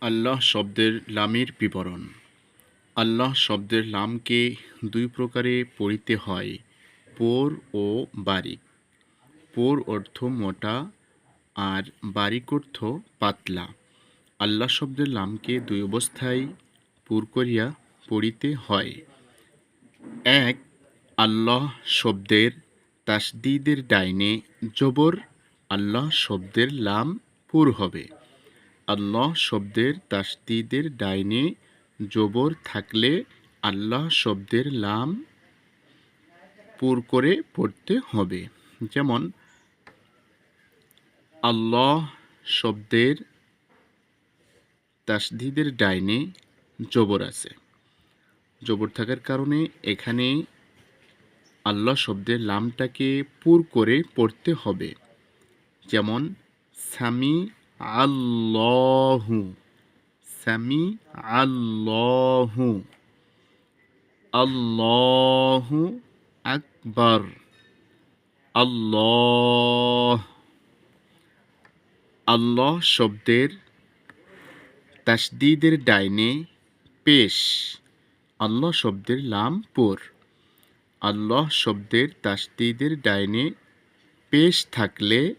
আল্লাহ শব্দের লামের বিবরণ। আল্লাহ শব্দের লামকে দুই প্রকারে পড়িতে হয়, পোর ও বারিক। পোর অর্থ মোটা আর বারিক অর্থ পাতলা। আল্লাহ শব্দের লামকে দুই অবস্থায় পুর করিয়া পড়িতে হয়। এক, আল্লাহ শব্দের তাসদিদের ডাইনে জবর। আল্লাহ শব্দের লাম পুর হবে। আল্লাহ শব্দের তাসদিদের ডাইনে জবর থাকলে আল্লাহ শব্দের লাম পুর করে পড়তে হবে। যেমন, আল্লাহ শব্দের তাসদিদের ডাইনে জবর আছে। জবর থাকার কারণে এখানে আল্লাহ শব্দের লামটাকে পুর করে পড়তে হবে। যেমন, সামি আল্লাহু সামি আল্লাহু আল্লাহু আকবার, আল্লাহ আল্লাহ শব্দের তাসদিদের ডাইনে পেশ, আল্লাহ শব্দের লাম পুর, আল্লাহ শব্দের তাসদিদের ডাইনে পেশ থাকলে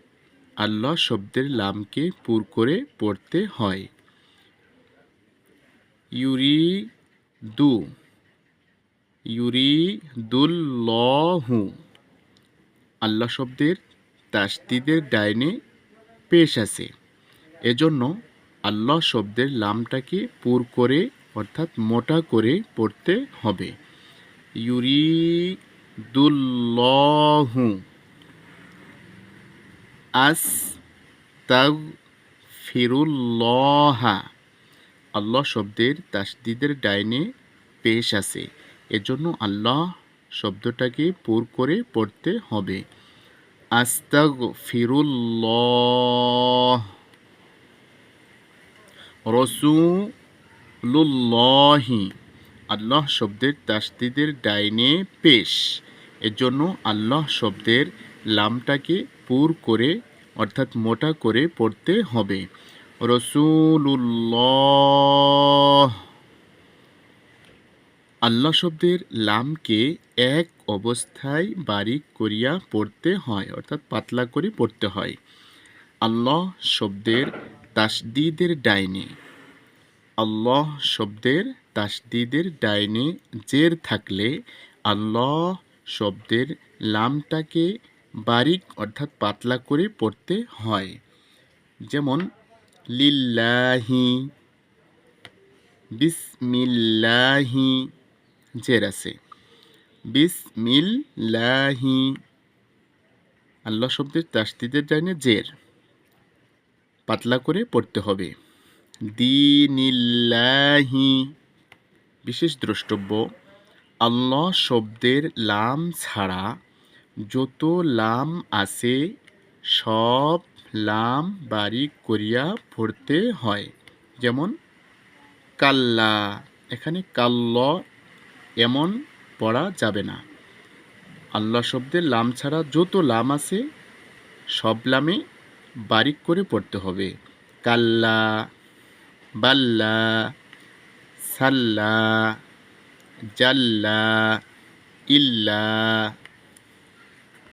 আল্লাহ শব্দের লামকে পুর করে পড়তে হয়। ইউরি দু ইউরি দুল্লহু আল্লাহ শব্দের তাসদিদের ডাইনে পেশ আছে। এজন্য আল্লাহ শব্দের লামটাকে পুর করে, অর্থাৎ মোটা করে পড়তে হবে। ইউরি দুল্লহু আস তাগ ফিরুল্লহা আল্লাহ শব্দের তাসদিদের ডাইনে পেশ আছে। এজন্য আল্লাহ শব্দটাকে পুর করে পড়তে হবে। আস্তাগ ফিরুল্লহ রসুল্লাহি আল্লাহ শব্দের তাসদিদের ডাইনে পেশ। এজন্য আল্লাহ শব্দের লামটাকে পুর করে, অর্থাৎ মোটা করে পড়তে হবে। রসুল্লাহ আল্লাহ শব্দের লামকে এক অবস্থায় বারিক করিয়া পড়তে হয়, অর্থাৎ পাতলা করে পড়তে হয়। আল্লাহ শব্দের তাসদিদের ডাইনে। আল্লাহ শব্দের তাসদিদের ডাইনে জের থাকলে আল্লাহ শব্দের লামটাকে বারিক অর্থাৎ পাতলা করে পড়তে হয়। যেমন, লিল্লাহি, বিসমিল্লাহি, জের আছে। বিসমিল্লাহি, আল্লাহ শব্দের তাসদিদের ডাইনে জের। পাতলা করে পড়তে হবে। দিনিল্লাহি, বিশেষ দ্রষ্টব্য, আল্লাহ শব্দের লাম ছাড়া যত লাম আছে, সব লাম বারিক করিয়া পড়তে হয়। যেমন, কাল্লা। এখানে কাল্ল এমন পড়া যাবে না। আল্লাহ শব্দের লাম ছাড়া যত লাম আছে, সব লামে বারিক করে পড়তে হবে। কাল্লা, বাল্লা, সাল্লা, জাল্লা, ইল্লা।